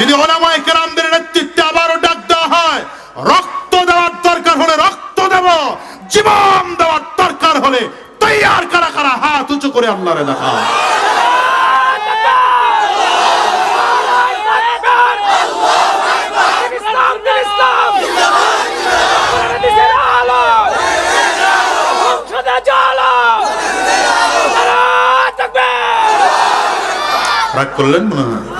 যদি ওলামায়ে কেরামদের নেতৃত্বে আবারও ডাক দেওয়া হয়, রক্ত দেওয়ার দরকার হলে রক্ত দেব, জীবন দেওয়ার দরকার হলে তৈয়ার কারা কারা হাত উঁচু করে আল্লাহরে দেখা করলেন মনে হয়?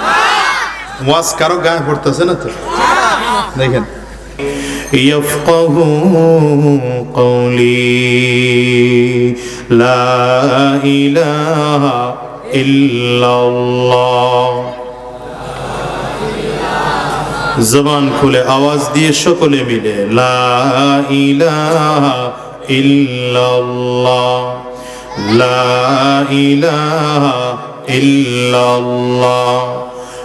ওয়াজ কারো গায়ে পড়তেছে না তো দেখেন يفقهوا قولي لا إله إلا الله জবান খুলে আওয়াজ দিয়ে সকলে মিলে লা ইলাহা ইল্লাল্লাহ লা ইলাহা ইল্লাল্লাহ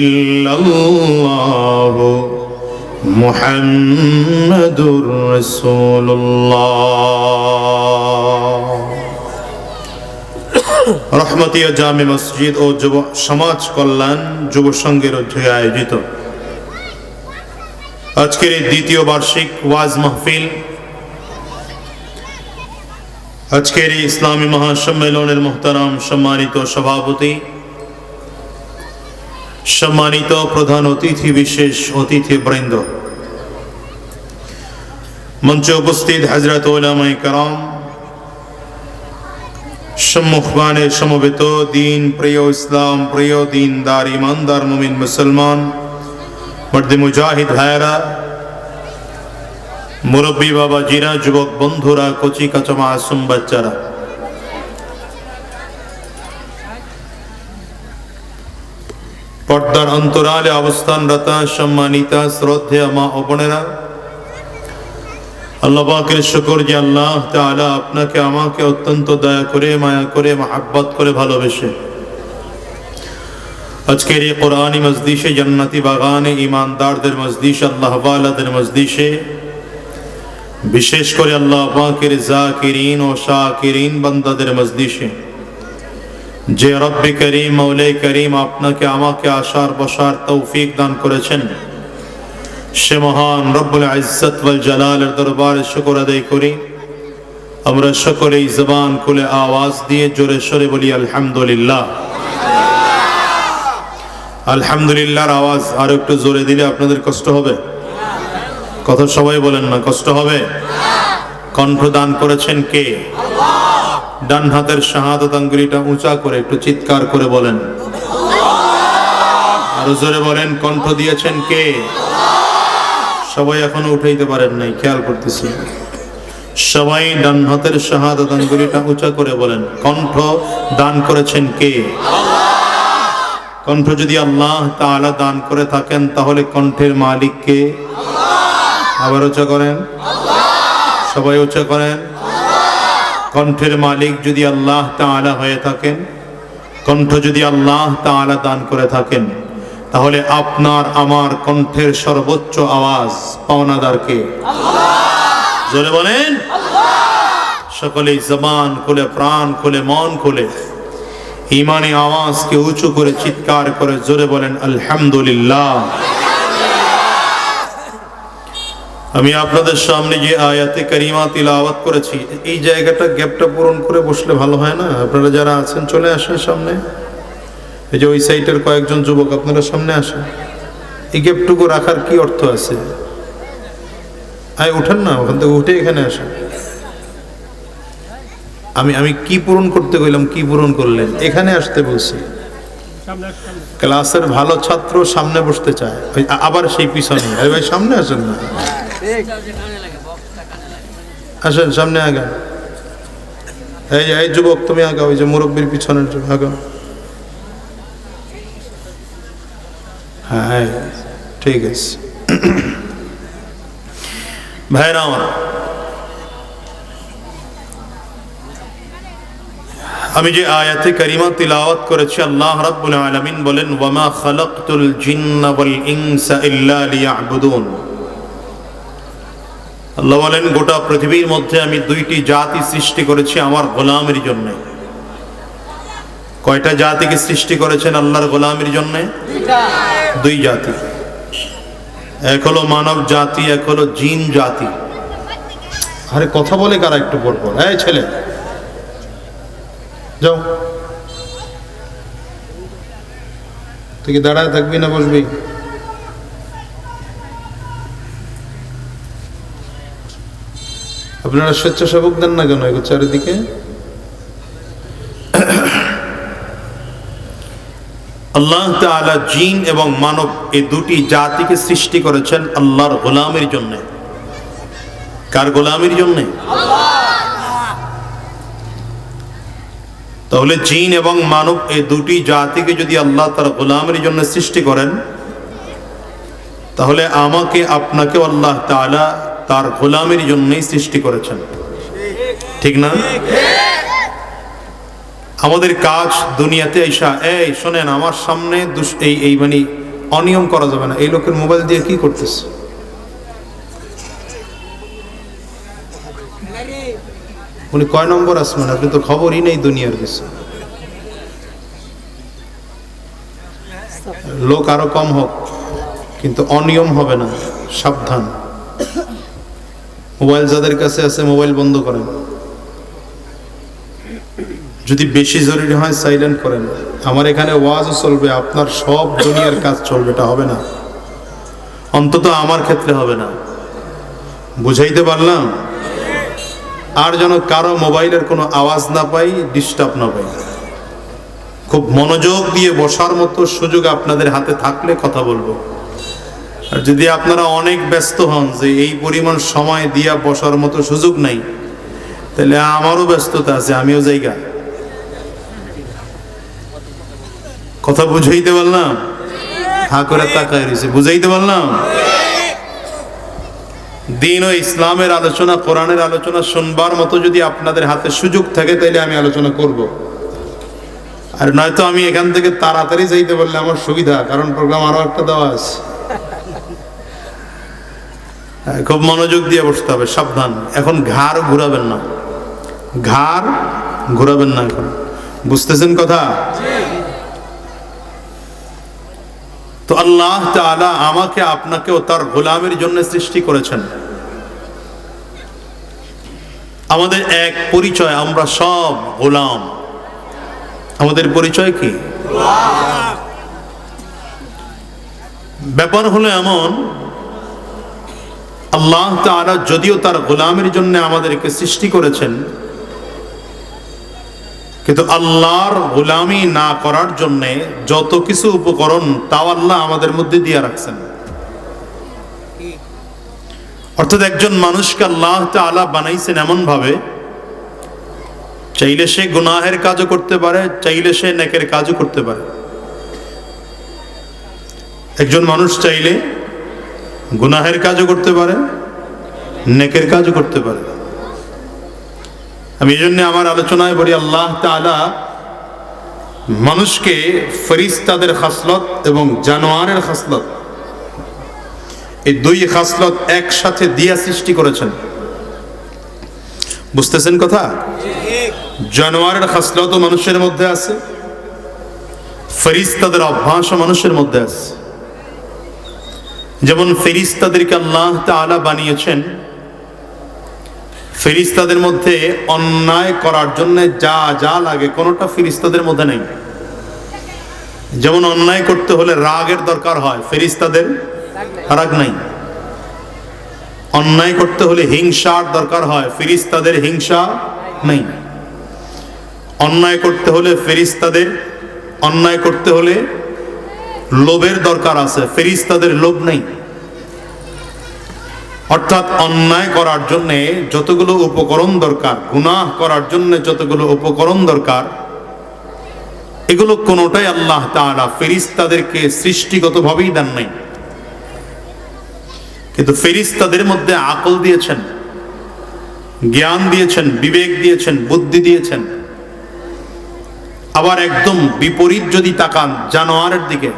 ইল্লাল্লাহ মুহাম্মাদুর রাসূলুল্লাহ। রহমতীয় জামে মসজিদ ও যুব সমাজ কল্যাণ যুব সংঘের অধ্যয় আয়োজিত। আজকের এই দ্বিতীয় বার্ষিক ওয়াজ মাহফিল। আজকের এই ইসলামী মহাসম্মেলনের মহতারাম সম্মানিত সভাপতি সম্মানিত প্রধান অতিথি, বিশেষ অতিথি বৃন্দ মঞ্চে উপস্থিত হজরত ওলামাই সম্মুখবানের সমবেত দিন, প্রিয় ইসলাম, প্রিয় দিনদার, ইমানদার, মুমিন, মুসলমান, মর্দে মুজাহিদ ভাইরা মুরব্বী বাবা জিরা যুবক বন্ধুরা, কচি কাঁচা মাসুম বাচ্চারা। পর্দার অন্তরালে অবস্থানরত, সম্মানিতা শ্রদ্ধেয় মা ও বোনেরা, আল্লাহ শুকর যে আল্লাহ তাআলা আপনাকে, আমাকে অত্যন্ত দয়া করে, মায়া করে, মাহাব্বত করে ভালোবেসে। আজকের এই কোরআনী মজদিসে জান্নাতি বাগানে ইমানদারদের মজদিস আল্লাহ ওয়ালাদের মজদিসে বিশেষ করে আল্লাহ পাকের জাকিরিন ও শাকিরিন বান্দাদের মজদিসে যে রব্বি করিম মৌলে করিম আপনাকে আমাকে আসার বসার তৌফিক দান করেছেন। সে মহান রব্বুল ইজ্জত ওয়াল জালালের দরবারে শুকর আদায় করি। আমরা সকলেই জবান খুলে আওয়াজ দিয়ে জোরে সরে বলি, আলহামদুলিল্লাহ। আলহামদুলিল্লাহর আওয়াজ আর একটু জোরে দিলে আপনাদের কষ্ট হবে। কথা সবাই বলেন না, কষ্ট হবে? কণ্ঠ দান করেছেন কে? ডান হাতের শাহাদত আঙ্গুলিটা উঁচা করে একটু চিৎকার করে বলেন। আরও জোরে বলেন, কণ্ঠ দিয়েছেন কে? সবাই এখনও উঠাইতে পারেন নাই, খেয়াল করতেছি। সবাই ডান হাতের শাহাদত আঙ্গুলিটা উঁচা করে বলেন, কণ্ঠ দান করেছেন কে? কণ্ঠ যদি আল্লাহ তাআলা দান করে থাকেন, তাহলে কণ্ঠের মালিক কে? আবার উঁচা করেন। সবাই উঁচা করেন। কণ্ঠের মালিক যদি আল্লাহ তাআলা হয়ে থাকেন, কণ্ঠ যদি আল্লাহ তাআলা দান করে থাকেন, তাহলে আপনার আমার কণ্ঠের সর্বোচ্চ আওয়াজ পাওনাদারকে? জোরে বলেন? সকলেই জবান খুলে, প্রাণ খুলে, মন খুলে ইমানে আওয়াজকে উঁচু করে, চিৎকার করে, জোরে বলেন, আলহামদুলিল্লাহ। আমি আপনাদের সামনে যে আয়াতে কারিমা তিলাওয়াত করেছি, এই জায়গাটা গ্যাপটা পূরণ করে বসলে ভালো হয় না? আপনারা যারা আছেন, চলে আসেন সামনে। এই যে ওই সাইটের কয়েকজন যুবক, আপনারা সামনে আসেন। এই গ্যাপটুকু রাখার কি অর্থ আছে? আয়, উঠেন না, ওখান থেকে উঠে এখানে আসেন। আমি আমি কি পূরণ করতে কইলাম কি পূরণ করলেন? এখানে আসতে বলছি। ক্লাসের ভালো ছাত্র সামনে বসতে চায়। আবার সেই পিছনে। আরে ভাই, সামনে আসেন না। আসেন, সামনে আগান। এই যে, এই যুবক, তুমি আগাও ওই যে মুরব্বীর পিছনের আগাও। হ্যাঁ ঠিক আছে। ভাইরা আমার, আমি যে আয়াতে কারিমা তিলাওয়াত করেছি, আল্লাহ রাব্বুল আলামিন বলেন ওয়ামা খালাকতুল জিন্না ওয়াল ইনসা ইল্লা লিয়াবুদুন। আল্লাহ বলেন গোটা পৃথিবীর মধ্যে আমি দুইটি জাতি সৃষ্টি করেছি আমার গোলামের জন্য। কয়টা জাতিকে সৃষ্টি করেছেন আল্লাহর গোলামের জন্য? দুই জাতি। এক হলো মানব জাতি এক হলো জিন জাতি। আরে কথা বলে কারা একটু পরপর এই ছেলে। যাও। তুই কি দাঁড়ায় থাকবি না বসবি? আপনারা স্বেচ্ছাসেবক দেন না কেন এগুলো চারিদিকে? আল্লাহ তাআলা জিন এবং মানব এই দুটি জাতিকে সৃষ্টি করেছেন আল্লাহর গোলামের জন্য। কার গোলামের জন্য? তাহলে জিন এবং মানব এই দুটি জাতিকে যদি আল্লাহ তার গোলামের জন্য সৃষ্টি করেন, তাহলে আমাকে আপনাকে আল্লাহ তাআলা তার গোলামের জন্যই সৃষ্টি করেছেন। ঠিক না? আমাদের কাজ দুনিয়াতে এসা, এই, শোনেন, আমার সামনে এই এই মানে অনিয়ম করা যাবে না। এই লোকের মোবাইল দিয়ে কি করতেছে? উনি কয় নম্বর আসবেন আপনি তো খবরই নেই দুনিয়ার কিছু। লোক আরও কম হোক, কিন্তু অনিয়ম হবে না, সাবধান। মোবাইল যাদের কাছে আছে, মোবাইল বন্ধ করেন। যদি বেশি জরুরি হয় সাইলেন্ট করেন। আমার এখানে ওয়াজও চলবে, আপনার সব দুনিয়ার কাজ চলবে, এটা হবে না। অন্তত আমার ক্ষেত্রে হবে না। বুঝাইতে পারলাম? আর যেন কারও মোবাইলের কোনো আওয়াজ না পাই ডিস্টার্ব না পাই। খুব মনোযোগ দিয়ে বসার মতো সুযোগ আপনাদের হাতে থাকলে কথা বলব। আর যদি আপনারা অনেক ব্যস্ত হন যে এই পরিমাণ সময় দিয়া বসার মতো সুযোগ নাই, তাহলে আমারও ব্যস্ততা আছে, আমিও জায়গা। কথা বুঝাইতে পারলাম? হা করে তাকায় রয়েছে বুঝাইতে পারলাম? দিন ও ইসলামের আলোচনা, কোরআনের আলোচনা শুনবার মতো যদি আপনাদের হাতে সুযোগ থাকে, তাহলে আমি আলোচনা করব। আর নয়তো আমি এখান থেকে তাড়াতাড়ি যাইতে পারলে আমার সুবিধা, কারণ প্রোগ্রাম আরও একটা দেওয়া আছে। খুব মনোযোগ দিয়ে বসতে হবে সাবধান। এখন ঘাড় ঘুরাবেন না। ঘাড় ঘুরাবেন না এখন। বুঝতেছেন কথা? তো আল্লাহ তাআলা আমাকে আপনাকেও তার গোলামের জন্য সৃষ্টি করেছেন। আমাদের এক পরিচয় আমরা সব গোলাম। আমাদের পরিচয় কি? ব্যাপার হলো এমন আল্লাহ তাআলা যদিও তার গোলামের জন্য আমাদেরকে সৃষ্টি করেছেন, কিন্তু আল্লাহর গোলামি না করার জন্য যত কিছু উপকরণ তাও আল্লাহ আমাদের মধ্যে দিয়ে রাখছেন। অর্থাৎ একজন মানুষকে আল্লাহ তাআলা বানাইছেন এমন ভাবে চাইলে সে গুনাহের কাজও করতে পারে, চাইলে সে নেকের কাজও করতে পারে। একজন মানুষ চাইলে গুনাহের কাজও করতে পারে, নেকের কাজও করতে পারে। আমি এই জন্য আমার আলোচনায় বলি, আল্লাহ তাআলা মানুষকে ফরিস্তাদের খাসলত এবং জানোয়ারের খাসলত, এই দুই খাসলত একসাথে দিয়া সৃষ্টি করেছেন। বুঝতেছেন কথা? জানোয়ারের খাসলত মানুষের মধ্যে আছে, ফেরিস্তাদের অভ্যাসও মানুষের মধ্যে আছে। যেমন ফেরিস্তাদেরকে আল্লাহ তাআলা বানিয়েছেন, ফেরিস্তাদের মধ্যে অন্যায় করার জন্য যা যা লাগে, কোনোটা ফেরিস্তাদের মধ্যে নেই। যেমন অন্যায় করতে হলে রাগের দরকার হয়, ফেরিস্তাদের রাগ নাই। অন্যায় করতে হলে হিংসার দরকার হয়, ফেরিস্তাদের হিংসা নেই। অন্যায় করতে হলে ফেরিস্তাদের, অন্যায় করতে হলে লোভের দরকার আছে, ফেরিস্তাদের লোভ নেই। অর্থাৎ অন্যায় করার জন্য যতগুলো উপকরণ দরকার, গুনাহ করার জন্য যতগুলো উপকরণ দরকার, এগুলো কোনোটাই আল্লাহ তাআলা ফেরিস্তাদেরকে সৃষ্টিগতভাবেই দেন নাই। কিন্তু ফেরিস্তাদের মধ্যে আকল দিয়েছেন, জ্ঞান দিয়েছেন, বিবেক দিয়েছেন, বুদ্ধি দিয়েছেন। আবার একদম বিপরীত যদি তাকান, জানোয়ারের দিকে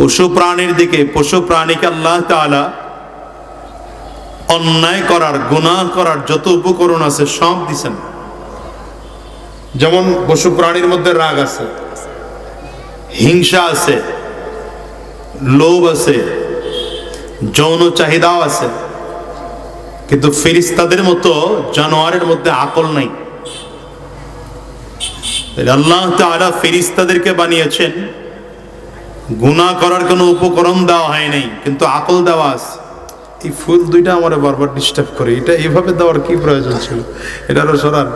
পশু প্রাণীর দিকে, পশু প্রাণীকে আল্লাহ তাআলা অন্যায় করার, গুনাহ করার যত উপকরণ আছে সব দিছেন। যেমন পশু প্রাণীর মধ্যে রাগ আছে, হিংসা আছে, লোভ আছে, যৌন চাহিদাও আছে, কিন্তু ফেরিস্তাদের মতো জানোয়ারের মধ্যে আকল নাই। আল্লাহ তাআলা ফেরিস্তাদেরকে বানিয়েছেন গুনাহ করার কোনো উপকরণ দেওয়া হয় নাই কিন্তু আকল দেওয়া আছে। এই ফুল দুইটা আমার বারবার ডিস্টার্ব করে। এটা এভাবে দেওয়ার কি প্রয়োজন ছিল? এটারও সরান।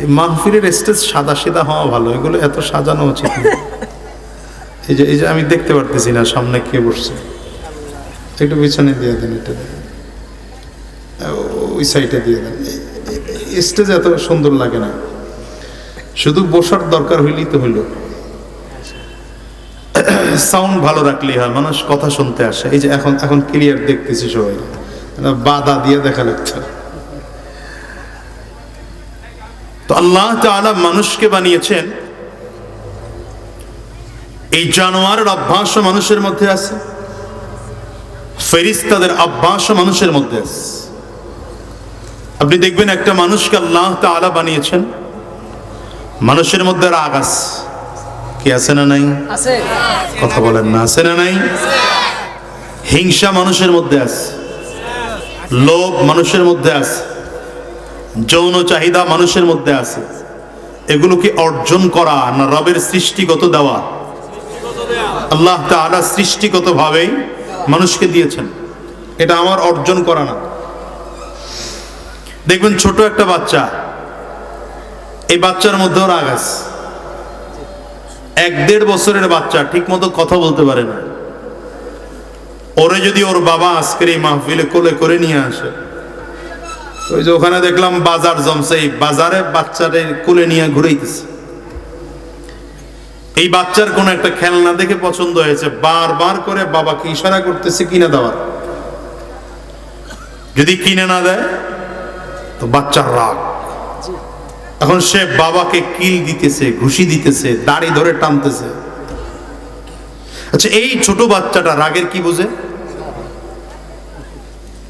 এই মাহফিলের স্টেজ সাদা সিধা হওয়া ভালো এগুলো এত সাজানো উচিত এই যে এই যে আমি দেখতে পারতেছি না সামনে কে বসছে। একটু পিছনে দিয়ে দেন এটা ওই সাইডে দিয়ে দেন। স্টেজ এত সুন্দর লাগে না। শুধু বসার দরকার হইলেই তো হইল। সাউন্ড ভালো রাখলেই হয়, মানুষ কথা শুনতে আসে। এই যে এখন এখন ক্লিয়ার দেখতেছি সবাই। বাধা দিয়ে দেখা লাগছে তো আল্লাহ তাআলা মানুষকে বানিয়েছেন। এই জানোয়ারের অভ্যাস মানুষের মধ্যে আছে। ফেরিস্তাদের অভ্যাস মানুষের মধ্যে আছে। আপনি দেখবেন একটা মানুষকে আল্লাহ তাআলা বানিয়েছেন। মানুষের মধ্যে রাগ আছে। কি আছে না নাই? আছে। কথা বলেন না আছে না নাই? হিংসা মানুষের মধ্যে আছে। লোভ মানুষের মধ্যে আছে। যৌন চাহিদা মানুষের মধ্যে আছে। এগুলো কি অর্জন করা না রবের সৃষ্টিগত দেওয়া? আল্লাহ তাআলা সৃষ্টিগত ভাবেই মানুষকে দিয়েছেন। এটা আমার অর্জন করা না। দেখবেন ছোট একটা বাচ্চা এই বাচ্চার মধ্যেও রাগ আছে। এক দেড় বছরের বাচ্চা, ঠিক মতো কথা বলতে পারে না। ওরে যদি ওর বাবা আজকের এই মাহফিলে কোলে করে নিয়ে আসে। ওই যে ওখানে দেখলাম বাজার জমছে, এই বাজারে বাচ্চারে কোলে নিয়ে ঘুরাইতেছে। এই বাচ্চার কোন একটা খেলনা দেখে পছন্দ হয়েছে, বারবার করে বাবাকে ইশারা করতেছে কিনে দেওয়ার। যদি কিনে না দেয়, তো বাচ্চার রাগ। এখন সে বাবাকে কিল দিতেছে, ঘুষি দিতেছে, দাড়ি ধরে টানতেছে। আচ্ছা এই ছোট বাচ্চাটা রাগের কি বুঝে?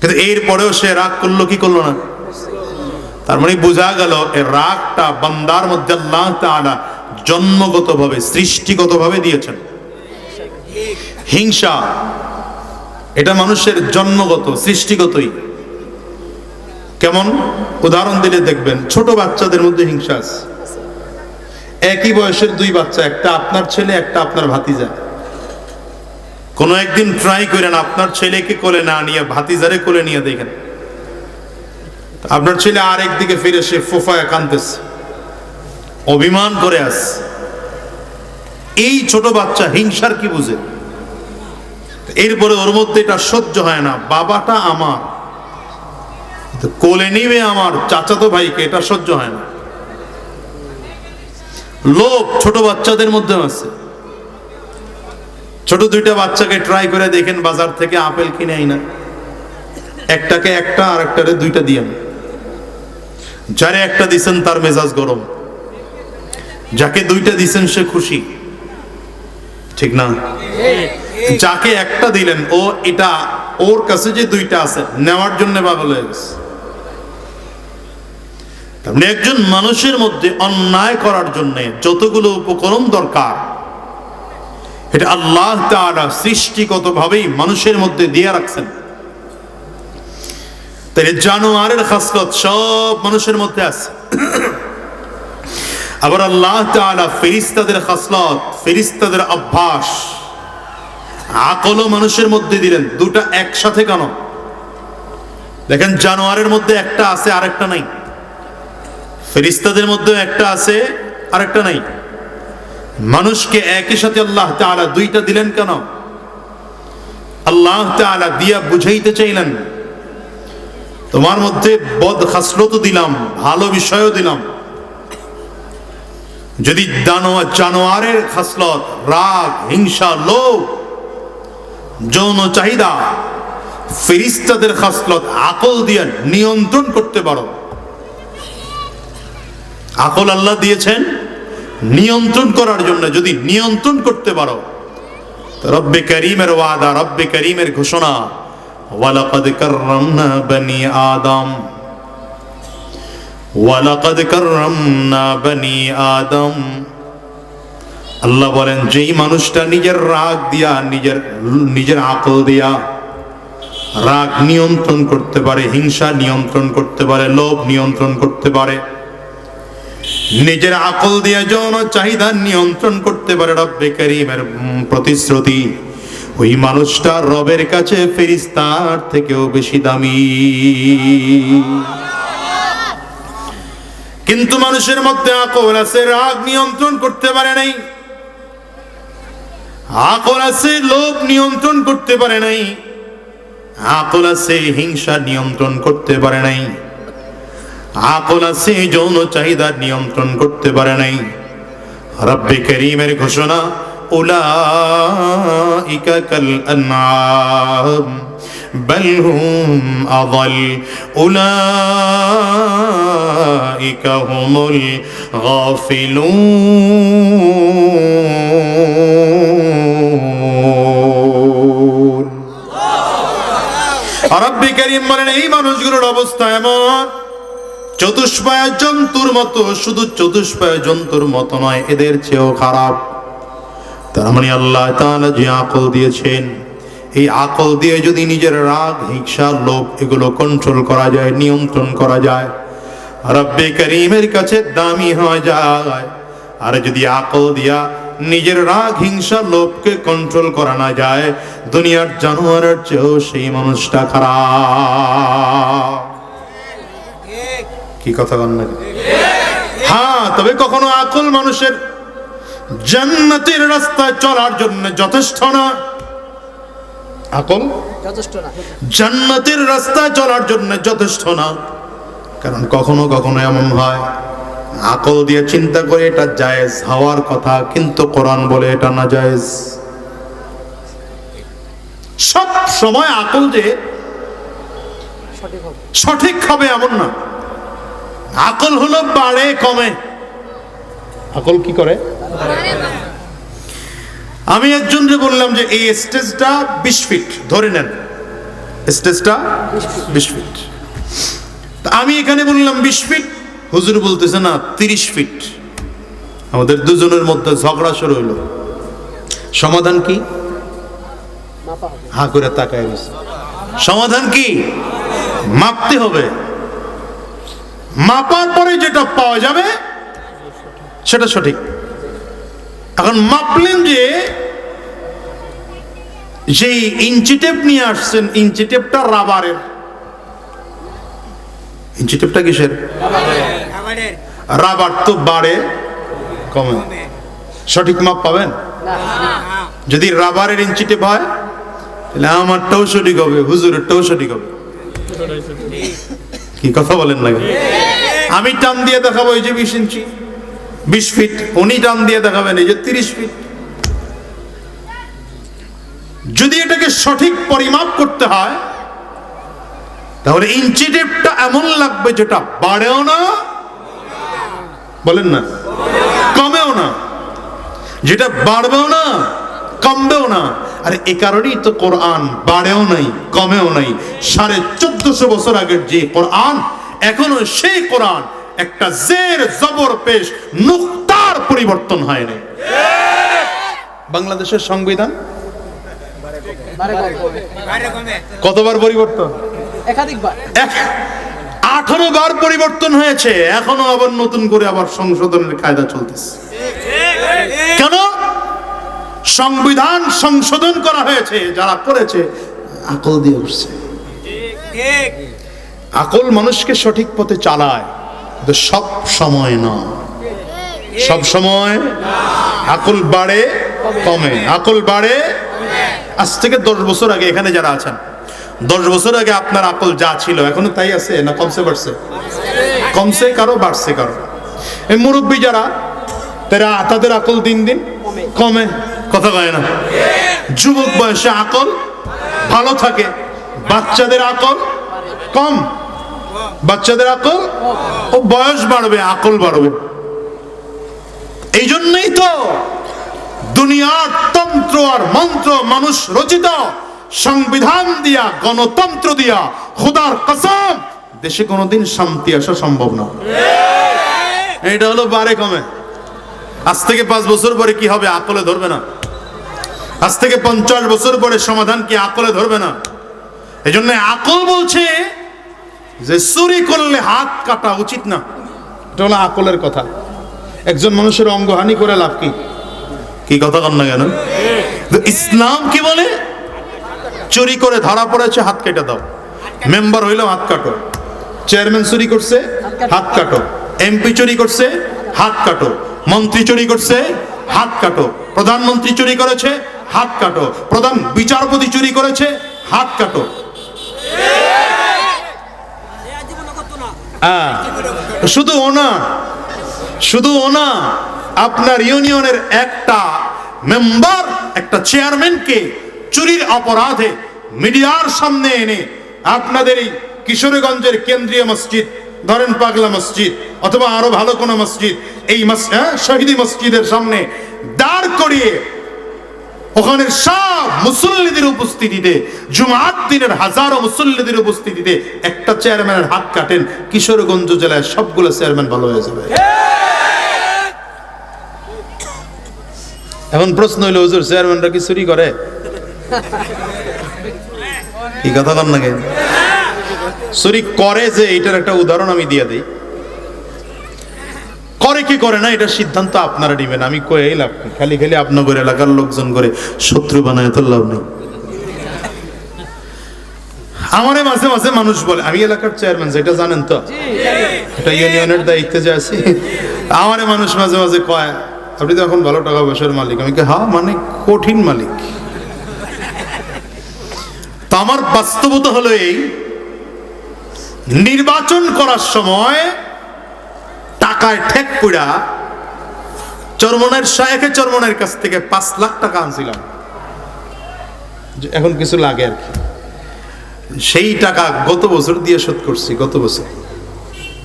কিন্তু এর পরেও সে রাগ করল, কি করল না? তার মানে বোঝা গেল এই রাগটা বান্দার মধ্যে আল্লাহ তাআলা জন্মগতভাবে, সৃষ্টিগতভাবে দিয়েছেন। হিংসা, এটা মানুষের জন্মগত, সৃষ্টিগতই। কেমন? উদাহরণ দিলে দেখবেন, ছোট বাচ্চাদের মধ্যে হিংসা আছে। একই বয়সের দুই বাচ্চা, একটা আপনার ছেলে, একটা আপনার ভাতিজা। কোনো একদিন ট্রাই করেন, আপনার ছেলেকে কোলে না নিয়ে, ভাতিজারে কোলে নিয়ে দেখেন। আপনার ছেলে আরেক দিকে ফিরে, সে ফোফায় কানতেছে অভিমান করে আস এই ছোট বাচ্চা হিংসার কি বুঝে? এরপরে ওর মধ্যে এটা সহ্য হয় না। বাবাটা আমার। কোলে নিবে আমার চাচাতো ভাইকে, এটা সহ্য হয় না। লোভ ছোট বাচ্চাদের মধ্যে আছে। ছোট দুইটা বাচ্চাকে ট্রাই করে দেখেন, বাজার থেকে আপেল কিনে আই না একটাকে একটা আর একটারে দুইটা দিয়েন। যারে একটা দিছেন তার মেজাজ গরম। যাকে দুইটা দিছেন সে খুশি। ঠিক না? যাকে একটা দিলেন, ও এটা, ওর কাছে যে দুইটা আছে, নেওয়ার জন্য পাগল হয়ে গেছে। মানে একজন মানুষের মধ্যে অন্যায় করার জন্য যতগুলো উপকরণ দরকার, এটা আল্লাহ তাআলা সৃষ্টিগতভাবেই মানুষের মধ্যে দিয়ে রাখছেন। তাই জানোয়ারের খাসলত সব মানুষের মধ্যে আছে। আবার আল্লাহ তাআলা ফেরিস্তাদের খাসলত, ফেরিস্তাদের অভ্যাস, আকলও মানুষের মধ্যে দিলেন, দুটা একসাথে কেন? দেখেন জানোয়ারের মধ্যে একটা আছে, আরেকটা নাই। ফেরিস্তাদের মধ্যে একটা আছে আর একটা নাই। মানুষকে একই সাথে আল্লাহ তাআলা দুইটা দিলেন কেন? আল্লাহ তাআলা দিয়া বুঝাইতে চাইলেন। তোমার মধ্যে বদ খাসলত দিলাম, ভালো বিষয়ও দিলাম। যদি দানোয়া জানোয়ারের খাসলত রাগ, হিংসা, লোভ, যৌন চাহিদা, ফেরিস্তাদের খাসলত আকল দিয়ে নিয়ন্ত্রণ করতে পারো। আকল আল্লাহ দিয়েছেন নিয়ন্ত্রণ করার জন্য, যদি নিয়ন্ত্রণ করতে পারো। রব্বে করিমের ওয়াদা, রব্বে করিমের ঘোষণা, ওয়ালাকাদ কাররামনা বনি আদম। ওয়ালাকাদ কাররামনা বনি আদম। আল্লাহ বলেন, যেই মানুষটা নিজের রাগ দিয়া, নিজের নিজের আকল দিয়া রাগ নিয়ন্ত্রণ করতে পারে, হিংসা নিয়ন্ত্রণ করতে পারে, লোভ নিয়ন্ত্রণ করতে পারে নিজের আকল দিয়ে যৌন চাহিদা নিয়ন্ত্রণ করতে পারে রব্বে করিমের প্রতিশ্রুতি। ওই মানুষটা রবের কাছে ফেরিস্তার থেকেও বেশি দামি। কিন্তু মানুষের মধ্যে আকল আছে, রাগ নিয়ন্ত্রণ করতে পারে নাই। আকল আছে, লোভ নিয়ন্ত্রণ করতে পারে নাই। আকল আছে, হিংসা নিয়ন্ত্রণ করতে পারে নাই। আকল আছে যৌন চাহিদা নিয়ন্ত্রণ করতে পারে নাই রব্বে করিমের ঘোষণা উলাইকা কাল আনআম بل هم أضل أولئك هم الغافلون রব্বে করিম বলেন এই মানুষগুলোর অবস্থা এমন চতুষ্পায় জন্তুর মতো, শুধু চতুষ্পায় জন্তুর মতো নয়, এদের চেয়েও খারাপ। তার মানে আল্লাহ তাআলা যে আকল দিয়েছেন, এই আকল দিয়ে যদি নিজের রাগ, হিংসা, লোভ এগুলো কন্ট্রোল করা যায়, নিয়ন্ত্রণ করা যায়, রব্বে করিমের কাছে দামি হয়ে যায়। আর যদি আকল দিয়া নিজের রাগ, হিংসা, লোভকে কন্ট্রোল করা না যায়, দুনিয়ার জানোয়ারের চেয়েও সেই মানুষটা খারাপ। কি কথা বল না হ্যাঁ তবে কখনো আকল মানুষের জান্নাতের রাস্তায় চলার জন্য যথেষ্ট না। আকল? যথেষ্ট না। জান্নাতের রাস্তায় চলার জন্য যথেষ্ট না। কারণ কখনো কখনো এমন হয় আকল দিয়ে চিন্তা করে এটা জায়েজ হওয়ার কথা কিন্তু কোরআন বলে এটা না জায়েজ। সব সময় আকল যে সঠিক হবে। সঠিক হবে এমন না। আকল হলো বাড়ে কমে। আকল কি করে? আমি একজনকে বললাম যে এই স্টেজটা বিশ ফিট ধরে নেন। স্টেজটা বিশ ফিট। আমি এখানে বললাম বিশ ফিট? হুজুর বলতেছে না তিরিশ ফিট। আমাদের দুজনের মধ্যে ঝগড়া শুরু হলো। সমাধান কি? হা করে তাকায় রয়েছে। সমাধান কি? মাপতে হবে। মাপার পরে যেটা পাওয়া যাবে, সেটা সঠিক। এখন মাপলেন যে সেই ইঞ্চি টেপ নিয়ে আসছেন, ইঞ্চি টেপটা রাবারের। ইঞ্চি টেপটা কিসের? রাবার তো বাড়ে কমে। সঠিক মাপ পাবেন? যদি রাবারের ইঞ্চি টেপ হয়, তাহলে আমারটাও সঠিক হবে, হুজুরেরটাও সঠিক হবে। কি কথা বলেন না আমি টান দিয়ে দেখাবো এই যে বিশ ইঞ্চি। বিশ ফিট, উনি টান দিয়ে দেখাবেন এই যে তিরিশ ফিট। যদি এটাকে সঠিক পরিমাপ করতে হয়, তাহলে ইঞ্চি টেপটা এমন লাগবে যেটা বাড়েও না, বলেন না, কমেও না। যেটা বাড়বেও না, কমবেও না। আর এ কারণেই তো কোরআন বাড়েও নাই কমেও নাই। সাড়ে চোদ্দশো বছর আগের যে কোরআন এখনও সেই কোরআন একটা জের জবর পেশ নুক্তার পরিবর্তন হয়নি বাংলাদেশের সংবিধান? কতবার পরিবর্তন? একাধিকবার। আঠারো বার পরিবর্তন হয়েছে এখনও আবার নতুন করে আবার সংশোধনের কায়দা চলতেছে। কেন? সংবিধান সংশোধন করা হয়েছে, যারা করেছে, আকল দিয়ে উঠছে। আকল মানুষকে সঠিক পথে চালায়, কিন্তু সব সময় না। সব সময় আকল বাড়ে, কমে। আকল বাড়ে, আজ থেকে দশ বছর আগে এখানে যারা আছেন, দশ বছর আগে আপনার আকল যা ছিল, এখনও তাই আছে না কমছে, বাড়ছে? কমছে কারও, বাড়ছে কারও? এই মুরব্বী যারা, তারা তাদের আকল দিন দিন কমে। কথা কয় না? যুবক বয়সে আকল, ভালো থাকে, বাচ্চাদের আকল কম। বাচ্চাদের আকল ও বয়স বাড়বে, আকল বাড়বে। এই জন্যই তো দুনিয়ার তন্ত্র আর মন্ত্র মানুষ রচিত, সংবিধান দিয়া, গণতন্ত্র দিয়া, খুদার কসম, দেশে কোনোদিন শান্তি আসা সম্ভব না। এটা হলো বারে কমে আজ থেকে পাঁচ বছর পরে কি হবে? আকলে ধরবে না। আজ থেকে পঞ্চাশ বছর পরে সমাধান কি আকলে ধরবে না? এই জন্য আকল বলছে যে চুরি করলে হাত কাটা উচিত না। এটা হলো আকলের কথা। একজন মানুষের অঙ্গহানি করে লাভ কি? কি কথা কন না কেন? ইসলাম কি বলে? চুরি করে ধরা পড়েছে, হাত কেটে দাও। মেম্বার হইল হাত কাটো। চেয়ারম্যান চুরি করছে, হাত কাটো। এমপি চুরি করছে, হাত কাটো। মন্ত্রী চুরি করছে, হাত কাটো। প্রধানমন্ত্রী চুরি করেছে হাত কাটো। প্রধান বিচারপতি চুরি করেছে হাত কাটো। শুধু ওনা শুধু ওনা আপনার ইউনিয়নের একটা মেম্বার একটা চেয়ারম্যানকে চুরির অপরাধে মিডিয়ার সামনে এনে আপনাদের এই কিশোরগঞ্জের কেন্দ্রীয় মসজিদ ধরেন পাগলা মসজিদ অথবা আরও ভালো কোনো মসজিদ এই হ্যাঁ, শহীদি মসজিদের সামনে দাঁড় করিয়ে ওখানের সব মুসল্লিদের উপস্থিতিতে জুমাত দিনের হাজারো মুসল্লিদের উপস্থিতিতে একটা চেয়ারম্যানের হাত কাটেন, কিশোরগঞ্জ জেলায় সবগুলো চেয়ারম্যান ভালো হয়ে যাবে। এখন প্রশ্ন হইল, হুজুর, চেয়ারম্যানরা কি চুরি করে? কি কথা কন নাকি? চুরি করে যে, এটার একটা উদাহরণ আমি দিয়ে দিই। করে কি করে না এটা সিদ্ধান্ত আপনারা নেবেন। আমি কয়ে লাভ? খালি খালি আপনাদের এলাকার লোকজন করে শত্রু বানায় তো লাভ নেই। আমারে মাঝে মাঝে মানুষ বলে আমি এলাকার চেয়ারম্যান যেটা জানেন তো? এটা ইউনিয়নের দায়িত্বে যে আছি। আমারে মানুষ মাঝে মাঝে কয় আপনি তো এখন ভালো টাকা পয়সার মালিক। আমি কে হ্যাঁ মানে কঠিন মালিক। তো আমার বাস্তবতা হলো এই নির্বাচন করার সময় টাকায় ঠেক চরমনের শায়েখে চরমনের কাছ থেকে পাঁচ লাখ টাকা আনছিলাম। এখন কিছু লাগে আর কি। সেই টাকা গত বছর দিয়ে শোধ করছি, গত বছর।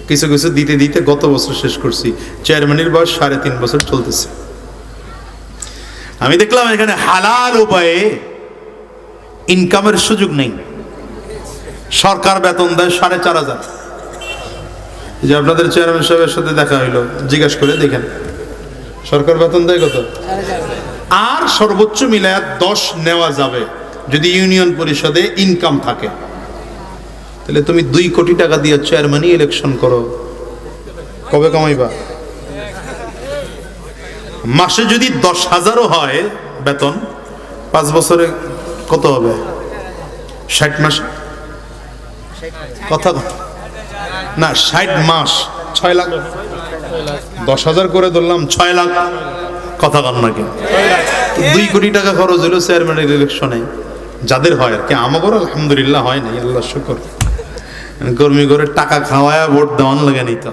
কিছু কিছু দিতে দিতে গত বছর শেষ করছি। চেয়ারম্যানের বয়স সাড়ে তিন বছর চলতেছে। আমি দেখলাম এখানে হালাল উপায়ে ইনকামের সুযোগ নেই। সরকার বেতন দেয় সাড়ে চার হাজার। যে আপনাদের চেয়ারম্যান সাহেবের সাথে দেখা হইল, জিজ্ঞেস করে দেখেন। সরকার বেতন দেয় কত? আর সর্বোচ্চ মিলায় দশ নেওয়া যাবে, যদি ইউনিয়ন পরিষদে ইনকাম থাকে। তাহলে তুমি দুই কোটি টাকা দিয়ে চেয়ারম্যানই ইলেকশন করো। কবে কামাইবা? মাসে যদি দশ হাজারও হয় বেতন, পাঁচ বছরে কত হবে? ষাট মাস? কথা কত? না, ষাট মাস, ছয় লাখ। দশ হাজার করে ধরলাম, ছয় লাখ। কথা কন? নাকি দুই কোটি টাকা খরচ হলো চেয়ারম্যানের ইলেকশনে যাদের হয় আর কি আমাকেও আলহামদুলিল্লাহ হয় নাই, আল্লাহ শুকর। কর্মী করে টাকা খাওয়ায় ভোট দেওয়ান লাগে নাই তো।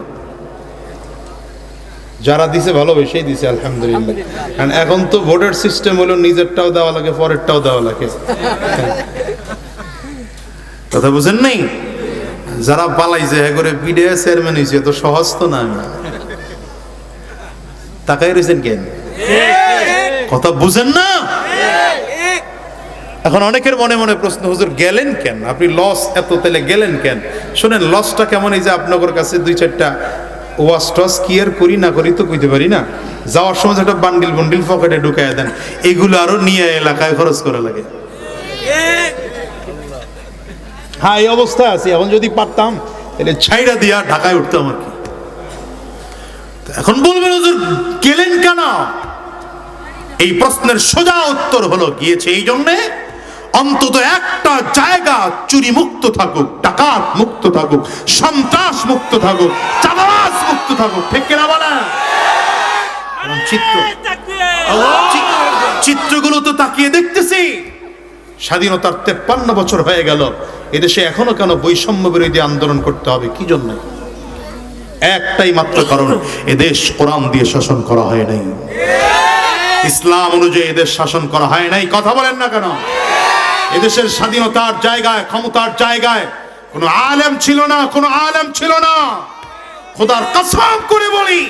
যারা দিছে ভালোবেসেই দিছে, আলহামদুলিল্লাহ। কারণ এখন তো ভোটের সিস্টেম হলো নিজেরটাও দেওয়া লাগে, পরেরটাও দেওয়া লাগে। কথা বুঝেন নাই? যারা পালাইছে হ্যাঁ করে পিডে চেয়ারম্যান হয়েছে তো সহজ তো না। তাকাই রয়েছেন কেন? কথা বুঝেন না? এখন অনেকের মনে মনে প্রশ্ন, হুজুর গেলেন কেন? আপনি লস এত তেলে গেলেন কেন? শোনেন লসটা কেমন এই যে আপনাদের কাছে দুই চারটা ওয়াশ টস কি করি না করি তো কইতে পারি না? যাওয়ার সময় একটা বান্ডিল বান্ডিল পকেটে ঢুকায় দেন, এগুলো আরও নিয়ে এলাকায় খরচ করা লাগে। হ্যাঁ এই অবস্থায় আছি এখন যদি পারতাম তাহলে ছাইরা দিয়া ঢাকায় উঠতাম আর কি। এখন বলবেন হুজুর গেলেন কেন? এই প্রশ্নের সোজা উত্তর হলো গিয়েছে এই জন্যে অন্তত একটা জায়গা চুরি মুক্ত থাকুক ডাকাত মুক্ত থাকুক সন্ত্রাস মুক্ত থাকুক চাঁদাবাজ মুক্ত থাকুক ঠিক কিনা চিত্র চিত্র- চিত্রগুলো তো তাকিয়ে দেখতেছি। স্বাধীনতার তেপ্পান্ন বছর হয়ে গেল। এদেশে এখনও কেন বৈষম্য বিরোধী আন্দোলন করতে হবে, কি জন্য? একটাই মাত্র কারণ, এদেশ কোরআন দিয়ে শাসন করা হয় নাই। ইসলাম অনুযায়ী এদেশ শাসন করা হয় নাই। কথা বলেন না কেন? এদেশের স্বাধীনতার জায়গায়, ক্ষমতার জায়গায় কোনো আলেম ছিল না, কোনো আলেম ছিল না। খোদার কসম করে বলি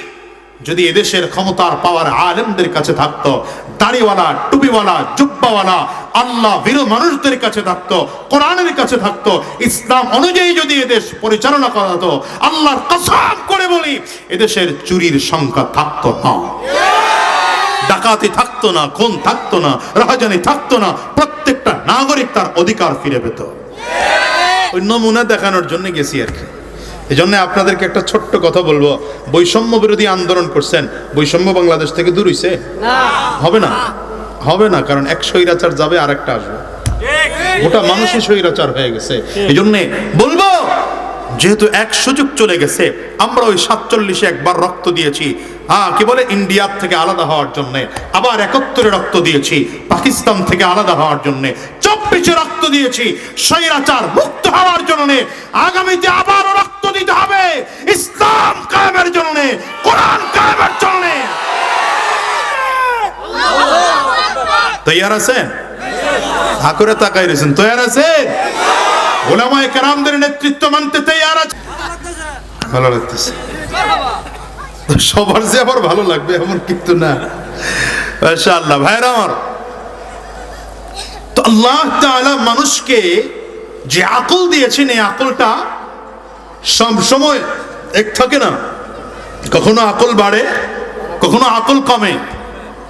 যদি এদেশের ক্ষমতার পাওয়ার আলেমদের কাছে থাকতো, দাড়িওয়ালা, টুপিওয়ালা, জুব্বাওয়ালা, আল্লাহ বীর মানুষদের কাছে থাকতো, কোরআনের কাছে থাকতো, ইসলাম অনুযায়ী যদি এদেশ পরিচালনা করা হতো, আল্লাহর কসম করে বলি, এদেশের চুরির সংখ্যা থাকতো না। ডাকাতি থাকতো না, খুন থাকতো না, রাহাজানি থাকতো না, প্রত্যেকটা নাগরিক তার অধিকার ফিরে পেত। নমুনা দেখানোর জন্য গেছি আর কি। এই জন্য আপনাদেরকে একটা ছোট্ট কথা বলব। বৈষম্য বিরোধী আন্দোলন করছেন। বৈষম্য বাংলাদেশ থেকে দূর হইছে? হবে না? হবে না কারণ এক স্বৈরাচার যাবে আর একটা আসবে গোটা মানুষই স্বৈরাচার হয়ে গেছে। এই জন্যে বলব যেহেতু এক সুযোগ চলে গেছে, আমরা ওই সাতচল্লিশে একবার রক্ত দিয়েছি। হ্যাঁ কি বলে? ইন্ডিয়ার থেকে আলাদা হওয়ার জন্য। আবার একাত্তরে রক্ত দিয়েছি, পাকিস্তান থেকে আলাদা হওয়ার জন্য। চব্বিশে রক্ত দিয়েছি, স্বৈরাচার মুক্ত হওয়ার জন্য। আগামীতে আবারও রক্ত দিতে হবে, ইসলাম কায়েমের জন্য, কোরআন কায়েমের জন্য। তৈয়ার আছেন? হাকুরে তাকাই রয়েছেন। তৈয়ার আছেন? ওলামায়ে কেরামদের নেতৃত্ব মানতে তৈয়ার আছে। ভালো লাগতেছে। সবার যে আবার ভালো লাগবে, এমন কিন্তু না। আল্লাহ ভাইরা আমার। তো আল্লাহ তাআলা মানুষকে যে আকল দিয়েছেন, এই আকলটা সব সময় এক থাকে না। কখনো আকল বাড়ে, কখনো আকল কমে।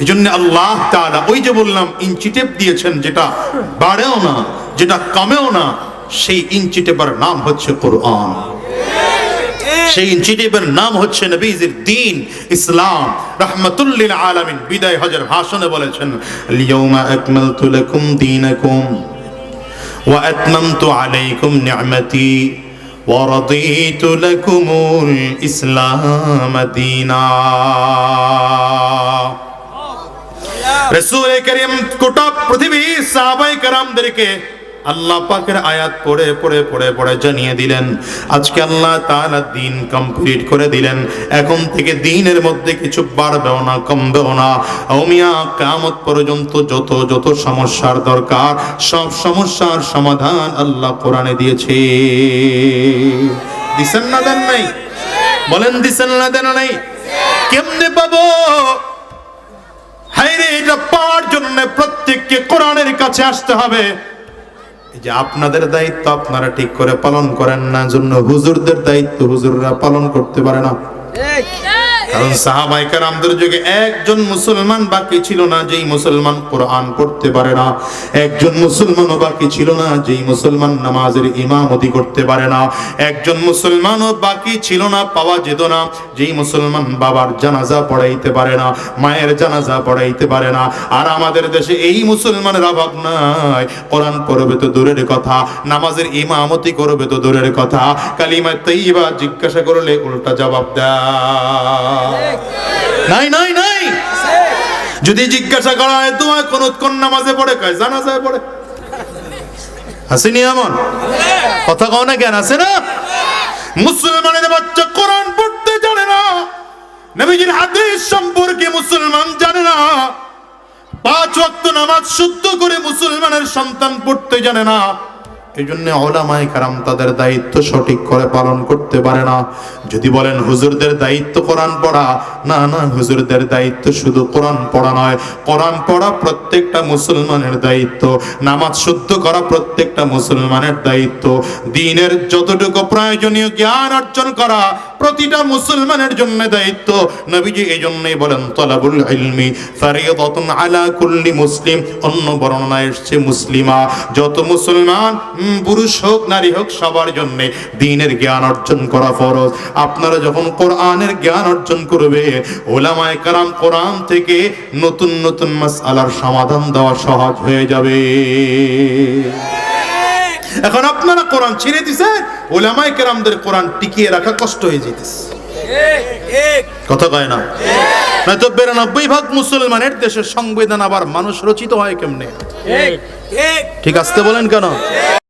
এই জন্য আল্লাহ তাআলা ওই যে বললাম, ইঞ্চি টেপ দিয়েছেন, যেটা বাড়েও না, যেটা কমেও না সেই ইঞ্চি টেপের নাম হচ্ছে কোরআন সেই ইঞ্চি টেপের নাম হচ্ছে নবীজির দিন ইসলাম রহমতুল্লিল আলামিন বিদায় হজের ভাষণে বলেছেন লিয়াউমা আকমালতু লাকুম দীনাকুম ওয়া আতমামতু আলাইকুম নি'মাতি ورضيت لكم الإسلام دينا রসুল করিম গোটা পৃথিবী সাহাবাই কারামদেরকে আল্লাহ পাকের আয়াত পড়ে পড়ে পড়ে পড়ে জানিয়ে দিলেন, আজকে আল্লাহ তাআলা দিন কমপ্লিট করে দিলেন। এখন থেকে দিনের মধ্যে কিছু বাড়বেও না, কমবেও না। ওমিয়া কিয়ামত পর্যন্ত যত যত সমস্যার দরকার, সব সমস্যার সমাধান আল্লাহ কোরআনে দিয়েছে। দিছেন না দেন নাই? বলেন দিছেন না দেন নাই? কেমনে পাবো? হাইরে এটা পাওয়ার জন্য প্রত্যেককে কোরআনের কাছে আসতে হবে। যে আপনাদের দায়িত্ব আপনারা ঠিক করে পালন করেন না জন্য হুজুরদের দায়িত্ব হুজুররা পালন করতে পারে না। কারণ সাহাবাই কারামদের যুগে একজন মুসলমান বাকি ছিল না, যেই মুসলমান কোরআন পড়তে পারে না। একজন মুসলমানও বাকি ছিল না, যেই মুসলমান নামাজের ইমামতি করতে পারে না। একজন মুসলমানও বাকি ছিল না, পাওয়া যেত না, যেই মুসলমান বাবার জানাজা পড়াইতে পারে না, মায়ের জানাজা পড়াইতে পারে না। আর আমাদের দেশে এই মুসলমানের অভাব নাই। কোরআন পড়বে তো দূরের কথা, নামাজের ইমামতি করবে তো দূরের কথা। কালিমা তৈবা জিজ্ঞাসা করলে উল্টা জবাব দেয়। নাই নাই নাই। যদি জিজ্ঞাসা করা হয়, তোমার কোন কোন নামাজে পড়ে? কয় জানা যায় পড়ে আসেনি এমন? কথা কও না, জ্ঞান আছে না? মুসলমানের বাচ্চা কোরআন পড়তে জানে না। নবীজির হাদিস সম্পর্কে মুসলমান জানে না। পাঁচ ওয়াক্ত নামাজ শুদ্ধ করে মুসলমানের সন্তান পড়তে জানে না। এই জন্য ওলামাই কারাম তাদের দায়িত্ব সঠিক করে পালন করতে পারে না। যদি বলেন, হুজুরদের দায়িত্ব কোরআন পড়া। না না, হুজুরদের দায়িত্ব শুধু কোরআন পড়া নয়। কোরআন পড়া প্রত্যেকটা মুসলমানের দায়িত্ব, নামাজ শুদ্ধ করা প্রত্যেকটা মুসলমানের দায়িত্ব। দিনের যতটুকু প্রয়োজনীয় জ্ঞান অর্জন করা প্রতিটা মুসলমানের জন্য দায়িত্ব। নবীজি এই জন্যই বলেন, তলাবুল ইলমি ফারিয়াদাতুন আলা কুল্লি মুসলিম। অন্য বর্ণনায় এসেছে, মুসলিমা। যত মুসলমান পুরুষ হোক, নারী হোক, সবার জন্য দিনের জ্ঞান অর্জন করা ফরজ। আপনারা যখন কোরআনের জ্ঞান অর্জন করবে, ওলামায়ে কারাম কোরআন থেকে নতুন নতুন মাসআলার সমাধান দেওয়া সহজ হয়ে যাবে। এখন আপনারা কোরআন ছেড়ে দিছে, ওলামায়ে কেরামদের কোরআন টিকিয়ে রাখা কষ্ট হয়ে যেতেছে। কথা কয় না? নয়তো বিরানব্বই ভাগ মুসলমানের দেশের সংবিধান আবার মানুষ রচিত হয় কেমনে? ঠিক আসতে বলেন কেন?